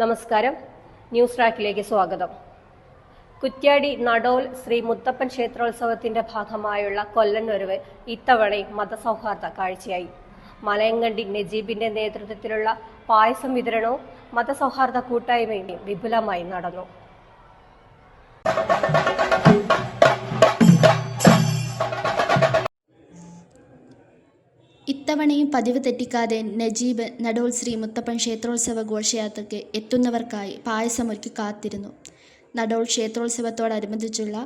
നമസ്കാരം. ന്യൂസ് ട്രാക്കിലേക്ക് സ്വാഗതം. കുറ്റ്യാടി നടോൽ ശ്രീ മുത്തപ്പൻ ക്ഷേത്രോത്സവത്തിന്റെ ഭാഗമായുള്ള കൊല്ലന്നൊരുവ് ഇത്തവണയും മതസൗഹാർദ്ദ കാഴ്ചയായി. മലയങ്കണ്ടി നജീബിന്റെ നേതൃത്വത്തിലുള്ള പായസം വിതരണവും മതസൗഹാർദ്ദ കൂട്ടായ്മയും വിപുലമായി നടന്നു. ഇത്തവണയും പതിവ് തെറ്റിക്കാതെ നജീബ് നടോൾ ശ്രീ മുത്തപ്പൻ ക്ഷേത്രോത്സവ ഘോഷയാത്രയ്ക്ക് എത്തുന്നവർക്കായി പായസമൊരുക്കി കാത്തിരുന്നു. നടോൾ ക്ഷേത്രോത്സവത്തോടനുബന്ധിച്ചുള്ള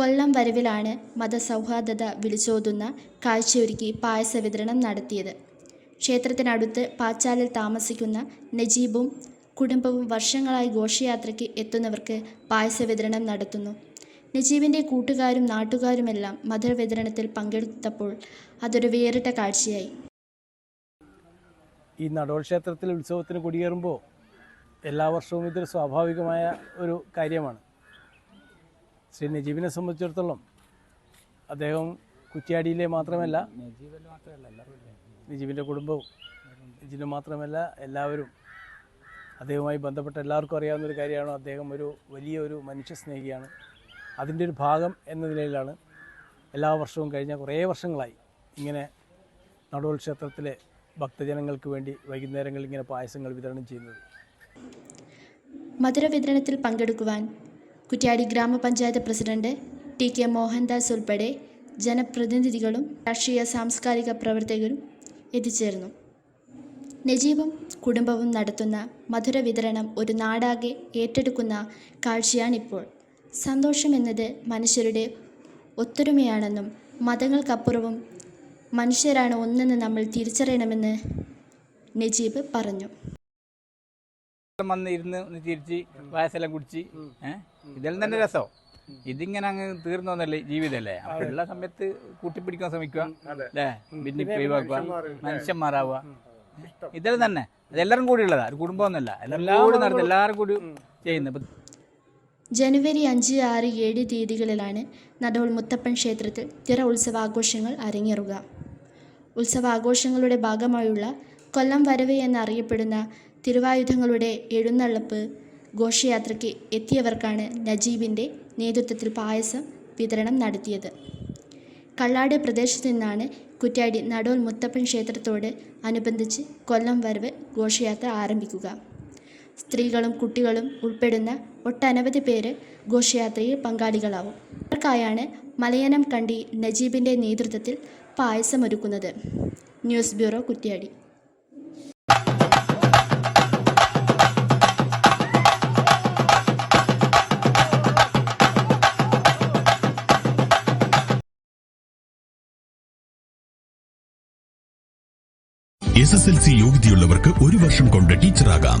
കൊല്ലം വരവിലാണ് മതസൗഹാർദ്ദത വിളിച്ചോതുന്ന കാഴ്ചയൊരുക്കി പായസ വിതരണം നടത്തിയത്. ക്ഷേത്രത്തിനടുത്ത് പാച്ചാലിൽ താമസിക്കുന്ന നജീബും കുടുംബവും വർഷങ്ങളായി ഘോഷയാത്രയ്ക്ക് എത്തുന്നവർക്ക് പായസ വിതരണം നടത്തുന്നു. നജീബിന്റെ കൂട്ടുകാരും നാട്ടുകാരുമെല്ലാം മധുര വിതരണത്തിൽ പങ്കെടുത്തപ്പോൾ അതൊരു വേറിട്ട കാഴ്ചയായി. ഈ നടോൾ ക്ഷേത്രത്തിൽ ഉത്സവത്തിന് കൊടിയേറുമ്പോൾ എല്ലാ വർഷവും ഇതൊരു സ്വാഭാവികമായ ഒരു കാര്യമാണ്. ശ്രീ നജീബിനെ സംബന്ധിച്ചിടത്തോളം അദ്ദേഹം കുറ്റ്യാടിയിലെ മാത്രമല്ല നജീബിന്റെ കുടുംബവും നജീബിന് മാത്രമല്ല എല്ലാവരും അദ്ദേഹവുമായി ബന്ധപ്പെട്ട എല്ലാവർക്കും അറിയാവുന്ന ഒരു കാര്യമാണ്. അദ്ദേഹം ഒരു വലിയ ഒരു മനുഷ്യ സ്നേഹിയാണ് അതിന്റെ ഒരു ഭാഗം എന്ന നിലയിലാണ് എല്ലാ വർഷവും കഴിഞ്ഞ കുറേ വർഷങ്ങളായി ഇങ്ങനെ നടോൾ ക്ഷേത്രത്തിലെ ഭക്തജനങ്ങൾക്ക് വേണ്ടി വൈകുന്നേരങ്ങളിൽ ഇങ്ങനെ പായസങ്ങൾ വിതരണം ചെയ്യുന്നത്. മധുര വിതരണത്തിൽ പങ്കെടുക്കുവാൻ കുറ്റ്യാടി ഗ്രാമപഞ്ചായത്ത് പ്രസിഡന്റ് ടി കെ മോഹൻദാസ് ഉൾപ്പെടെ ജനപ്രതിനിധികളും രാഷ്ട്രീയ സാംസ്കാരിക പ്രവർത്തകരും എത്തിച്ചേർന്നു. നജീബും കുടുംബവും നടത്തുന്ന മധുര വിതരണം ഒരു നാടാകെ ഏറ്റെടുക്കുന്ന കാഴ്ചയാണിപ്പോൾ. സന്തോഷം എന്നത് മനുഷ്യരുടെ ഒത്തൊരുമയാണെന്നും മതങ്ങൾക്കപ്പുറവും മനുഷ്യരാണ് ഒന്നെന്ന് നമ്മൾ തിരിച്ചറിയണമെന്ന് നജീബ് പറഞ്ഞു. വന്ന് ഇരുന്ന് ഒന്ന് ചിരിച്ച് പായസെല്ലാം കുടിച്ച് ഇതെല്ലാം തന്നെ രസം. ഇതിങ്ങനെ അങ്ങ് തീർന്നു വന്നല്ലേ ജീവിതല്ലേ? അപ്പൊ ഉള്ള സമയത്ത് കൂട്ടിപ്പിടിക്കാൻ ശ്രമിക്കുക അല്ലേ ഭിന്നിപ്പ് ഒഴിവാക്കുക മനുഷ്യന്മാരാവുക. ഇതെല്ലാം തന്നെ. അതെല്ലാരും കൂടി ഉള്ളതാ ഒരു കുടുംബമൊന്നുമല്ല. എല്ലാവരും കൂടി നടത്തും എല്ലാവരും കൂടി ചെയ്യുന്നത്. ഇപ്പൊ ജനുവരി അഞ്ച് ആറ് ഏഴ് തീയതികളിലാണ് നടോൾ മുത്തപ്പൻ ക്ഷേത്രത്തിൽ തിറ ഉത്സവാഘോഷങ്ങൾ അരങ്ങേറുക. ഉത്സവാഘോഷങ്ങളുടെ ഭാഗമായുള്ള കൊല്ലം വരവ് എന്നറിയപ്പെടുന്ന തിരുവായുധങ്ങളുടെ എഴുന്നള്ളപ്പ് ഘോഷയാത്രയ്ക്ക് എത്തിയവർക്കാണ് നജീബിന്റെ നേതൃത്വത്തിൽ പായസം വിതരണം നടത്തിയത്. കള്ളാട് പ്രദേശത്തു നിന്നാണ് കുറ്റ്യാടി നടോൽ മുത്തപ്പൻ ക്ഷേത്രത്തോട് അനുബന്ധിച്ച് കൊല്ലം വരവ് ഘോഷയാത്ര ആരംഭിക്കുക. സ്ത്രീകളും കുട്ടികളും ഉൾപ്പെടുന്ന ഒട്ടനവധി പേര് ഘോഷയാത്രയിൽ പങ്കാളികളാവും. അവർക്കായാണ് മലയനം കണ്ടി നജീബിന്റെ നേതൃത്വത്തിൽ പായസമൊരുക്കുന്നത്. News bureau Kuttiadi. S S L C യോഗ്യതയുള്ളവർക്ക് ഒരു വർഷം കൊണ്ട് ടീച്ചറാകാം.